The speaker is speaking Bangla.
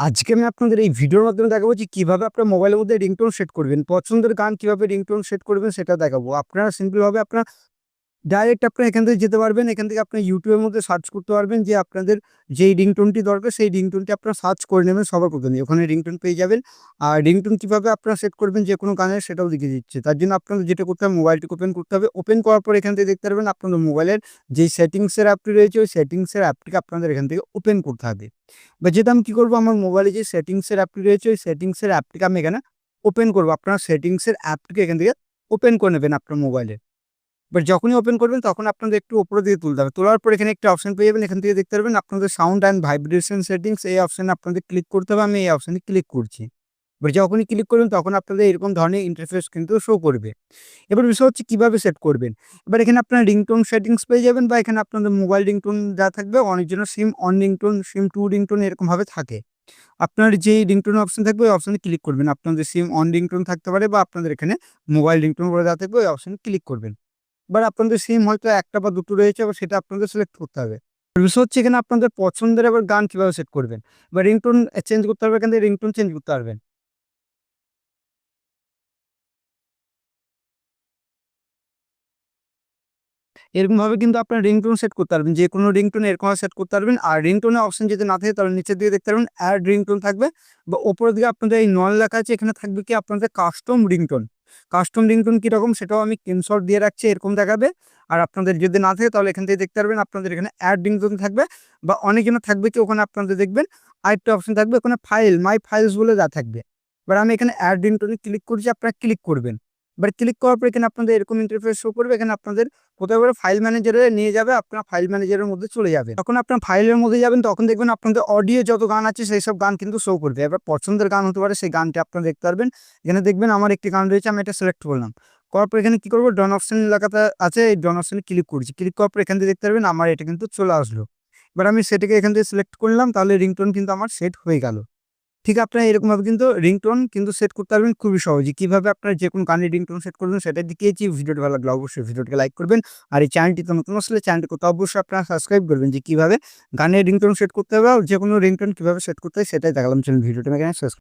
আজকে আমি আপনাদের এই ভিডিওর মাধ্যমে দেখাবো যে কীভাবে আপনার মোবাইলের মধ্যে রিংটোন সেট করবেন। পছন্দের গান কীভাবে রিংটোন সেট করবেন সেটা দেখাবো। আপনারা সিম্পলভাবে আপনার ডাইরেক্ট আপনারা এখান থেকে যেতে পারবেন। এখান থেকে আপনার ইউটিউবের মধ্যে সার্চ করতে পারবেন যে আপনাদের যেই রিংটোনটি দরকার, সেই রিংটোনটি আপনারা সার্চ করে নেবেন সবার প্রথমে। ওখানে রিংটোন পেয়ে যাবেন। আর রিংটোন কীভাবে আপনারা সেট করবেন, যে কোনো গানের সেটাও দেখিয়ে দিচ্ছে। তার জন্য আপনাদের যেটা করতে হবে মোবাইলটিকে ওপেন করতে হবে। ওপেন করার পর এখান থেকে দেখতে পারবেন আপনাদের মোবাইলের যেই সেটিংসের অ্যাপটি রয়েছে, ওই সেটিংসের অ্যাপটিকে আপনাদের এখান থেকে ওপেন করতে হবে। বা যেটা আমি কী করব, আমার মোবাইলে যে সেটিংসের অ্যাপটি রয়েছে, ওই সেটিংসের অ্যাপটিকে আমি এখানে ওপেন করব আপনারা সেটিংসের অ্যাপটিকে এখান থেকে ওপেন করে নেবেন আপনার মোবাইলে। বাট যখনই ওপেন করবেন তখন আপনাদের একটু উপরের দিয়ে তুলতে হবে। তোলার পর এখানে একটা অপশন পেয়ে যাবেন। এখান থেকে দেখতে পারবেন আপনাদের সাউন্ড অ্যান্ড ভাইব্রেশন সেটিংস এই অপশনে আপনাদের ক্লিক করতে হবে। আমি এই অপশনে ক্লিক করছি। এবার যখনই ক্লিক করবেন তখন আপনাদের এরকম ধরনের ইন্টারফেস কিন্তু শো করবে। এবার বিষয় হচ্ছে কীভাবে সেট করবেন। এবার এখানে আপনারা রিংটোন সেটিংস পেয়ে যাবেন বা এখানে আপনাদের মোবাইল রিংটোন যা থাকবে অনেকজনের SIM on ringtone, SIM two ringtone এরকমভাবে থাকে। আপনার যেই রিংটোন অপশন থাকবে ওই অপশনে ক্লিক করবেন। আপনাদের সিম অন রিংটোন থাকতে পারে বা আপনাদের এখানে মোবাইল রিংটোন বলে দেওয়া থাকবে ওই অপশনে ক্লিক করবেন। এবার আপনাদের সিম হয়তো একটা বা দুটো রয়েছে, এবার সেটা আপনাদের সিলেক্ট করতে হবে। বিষয় হচ্ছে এখানে আপনাদের পছন্দের আবার গান কীভাবে সেট করবেন। বা রিংটোন চেঞ্জ করতে পারবেন এখান থেকে রিংটোন চেঞ্জ করতে পারবেন। এরকমভাবে কিন্তু আপনার রিংটোন সেট করতে পারবেন। যে কোনো রিংটোন এরকমভাবে সেট করতে পারবেন। আর রিংটোনের অপশন যদি না থাকে, তাহলে নিচের দিকে দেখতে পারবেন অ্যাড রিংটোন থাকবে বা ওপরের দিকে আপনাদের এই নন লেখা আছে, এখানে থাকবে কি আপনাদের কাস্টম রিংটোন। কাস্টম রিংটোন কীরকম সেটাও আমি স্ক্রিনশট দিয়ে রাখছি, এরকম দেখাবে। আর আপনাদের যদি না থাকে, তাহলে এখান থেকে দেখতে পারবেন, আপনাদের এখানে অ্যাড রিংটোন থাকবে বা অনেকজনের থাকবে কি, ওখানে আপনাদের দেখবেন, আরেকটা অপশন থাকবে, ওখানে ফাইল মাই ফাইলস বলে যা থাকবে। এবার আমি এখানে অ্যাড রিংটোনে ক্লিক করছি, আপনারা ক্লিক করবেন। এবার ক্লিক করার পর এখানে আপনাদের এরকম ইন্টারফেস শো করবে। এখানে আপনাদের কোথাও করে ফাইল ম্যানেজারে নিয়ে যাবে, আপনারা ফাইল ম্যানেজারের মধ্যে চলে যাবে তখন আপনার ফাইলের মধ্যে যাবেন, তখন দেখবেন আপনাদের অডিও যত গান আছে, সেই সব গান কিন্তু শো করবে। এবার পছন্দের গান হতে পারে, সেই গানটি আপনারা দেখতে পারবেন। এখানে দেখবেন আমার একটি গান রয়েছে, আমি এটা সিলেক্ট করলাম। করার পর এখানে কী করব ডন অপশন লেখাটা আছে, এই ডন অপশনে ক্লিক করছি। ক্লিক করার পর এখান থেকে দেখতে পারবেন, আমার এটা কিন্তু চলে আসলো। এবার আমি সেটাকে এখান থেকে সিলেক্ট করলাম, তাহলে রিংটোন কিন্তু আমার সেট হয়ে গেল। ঠিক আপনারা এরকমভাবে কিন্তু রিংটোন কিন্তু সেট করতে পারবেন খুবই সহজে। কীভাবে আপনারা যে কোনো গানের রিংটোন সেট করবেন সেটা দেখিয়েছি। ভিডিওটি ভালো লাগলে অবশ্যই ভিডিওটিকে লাইক করবেন। আর এই চ্যানেলটি তো নতুন আসলে চ্যানেলটি করতে অবশ্যই আপনারা সাবস্ক্রাইব করবেন যে কীভাবে গানের রিংটোন সেট করতে হবে আর যে কোনো রিংটোন কীভাবে সেট করতে হয় সেটাই দেখালাম। চ্যানেল ভিডিওটা এখানে শেষ